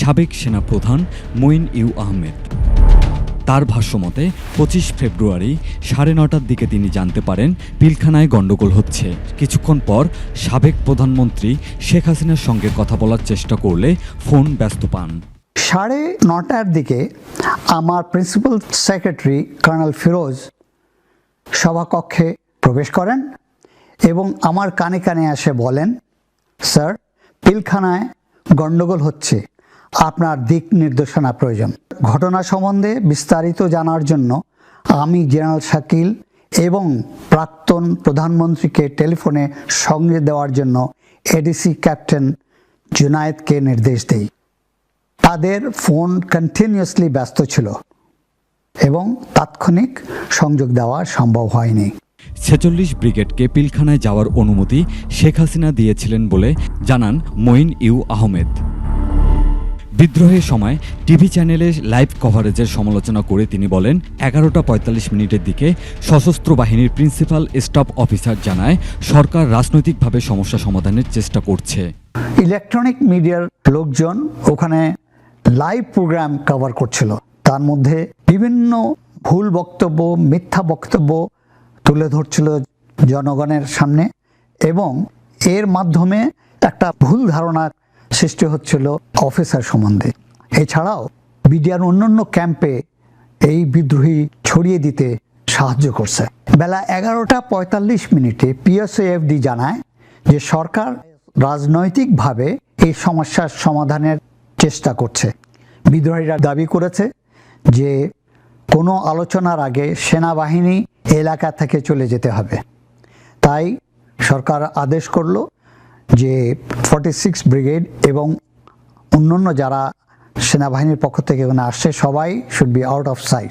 সাবেক সেনাপ্রধান মঈন ইউ আহমেদ। তার ভাষ্যমতে, পঁচিশ ফেব্রুয়ারি সাড়ে নটার দিকে তিনি জানতে পারেন পিলখানায় গণ্ডগোল হচ্ছে। কিছুক্ষণ পর সাবেক প্রধানমন্ত্রী শেখ হাসিনার সঙ্গে কথা বলার চেষ্টা করলে ফোন ব্যস্ত পান। সাড়ে নটার দিকে আমার প্রিন্সিপাল সেক্রেটারি কর্নেল ফিরোজ সভাকক্ষে প্রবেশ করেন এবং আমার কানে কানে এসে বলেন, স্যার, পিলখানায় গণ্ডগোল হচ্ছে। আপনার দিক নির্দেশনা প্রয়োজন। ঘটনা সম্বন্ধে বিস্তারিত জানার জন্য আমি জেনারেল শাকিল এবং প্রাক্তন প্রধানমন্ত্রীকে টেলিফোনে সঙ্গে দেওয়ার জন্য এডিসি ক্যাপ্টেন জুনায়েদকে নির্দেশ দেই। তাদের ফোন কন্টিনিউয়াসলি ব্যস্ত ছিল এবং তাৎক্ষণিক সংযোগ দেওয়া সম্ভব হয়নি। ছেচল্লিশ ব্রিগেডকে পিলখানায় যাওয়ার অনুমতি শেখ হাসিনা দিয়েছিলেন বলে জানান মঈন ইউ আহমেদ। বিদ্রোহের সময় টিভি চ্যানেলে লাইভ কভারেজের সমালোচনা করে তিনি বলেন, এগারোটা পঁয়তাল্লিশ মিনিটের দিকে সশস্ত্র বাহিনীর প্রিন্সিপাল স্টাফ অফিসার জানায়, সরকার রাজনৈতিকভাবে সমস্যা সমাধানের চেষ্টা করছে। ইলেকট্রনিক মিডিয়ার লোকজন ওখানে লাইভ প্রোগ্রাম কভার করছিল। তার মধ্যে বিভিন্ন ভুল বক্তব্য, মিথ্যা বক্তব্য তুলে ধরছিল জনগণের সামনে এবং এর মাধ্যমে একটা ভুল ধারণা সৃষ্টি হচ্ছিল অফিসার সম্বন্ধে। এছাড়াও মিডিয়ার অন্যান্য ক্যাম্পে এই বিদ্রোহী ছড়িয়ে দিতে সাহায্য করছে। বেলা এগারোটা পঁয়তাল্লিশ মিনিটে পিএসএফডি জানায় যে সরকার রাজনৈতিকভাবে এই সমস্যার সমাধানের চেষ্টা করছে। বিদ্রোহীরা দাবি করেছে যে কোনো আলোচনার আগে সেনাবাহিনী এলাকা থেকে চলে যেতে হবে। তাই সরকার আদেশ করল যে ফর্টি সিক্স ব্রিগেড এবং অন্যান্য যারা সেনাবাহিনীর পক্ষ থেকে এখানে আসছে সবাই should be out of sight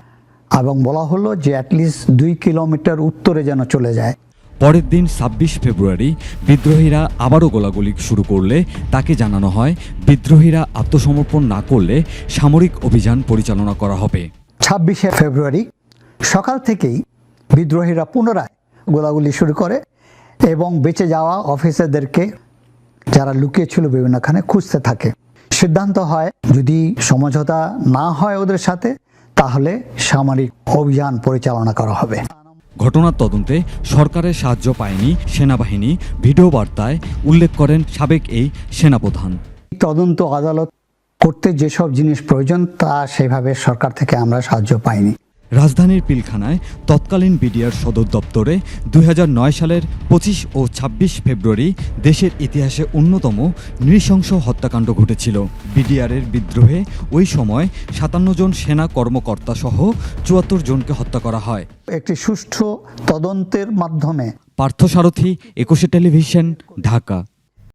এবং বলা হলো যে অ্যাটলিস্ট দুই কিলোমিটার উত্তরে যেন চলে যায়। পরের দিন ছাব্বিশ ফেব্রুয়ারি বিদ্রোহীরা আবারও গোলাগুলি শুরু করলে তাকে জানানো হয় বিদ্রোহীরা আত্মসমর্পণ না করলে সামরিক অভিযান পরিচালনা করা হবে। ছাব্বিশে ফেব্রুয়ারি সকাল থেকেই বিদ্রোহীরা পুনরায় গোলাগুলি শুরু করে এবং বেঁচে যাওয়া অফিসারদেরকে যারা লুকিয়েছিল বিভিন্নখানে খুঁজতে থাকে। সিদ্ধান্ত হয় যদি সমঝোতা না হয় ওদের সাথে তাহলে সামরিক অভিযান পরিচালনা করা হবে। ঘটনার তদন্তে সরকারের সাহায্য পায়নি সেনাবাহিনী। ভিডিও বার্তায় উল্লেখ করেন সাবেক এই সেনাপ্রধান। তদন্ত আদালত করতে যেসব জিনিস প্রয়োজন তা সেভাবে সরকার থেকে আমরা সাহায্য পাইনি। রাজধানীর পিলখানায় তৎকালীন বিডিআর সদর দপ্তরে দুই হাজার নয় সালের পঁচিশ ও ২৬ ফেব্রুয়ারি দেশের ইতিহাসে অন্যতম নৃশংস হত্যাকাণ্ড ঘটেছিল। বিডিআরের বিদ্রোহে ওই সময় সাতান্ন জন সেনা কর্মকর্তা সহ চুয়াত্তর জনকে হত্যা করা হয়। একটি সুষ্ঠু তদন্তের মাধ্যমে পার্থসারথী একুশে টেলিভিশন ঢাকা।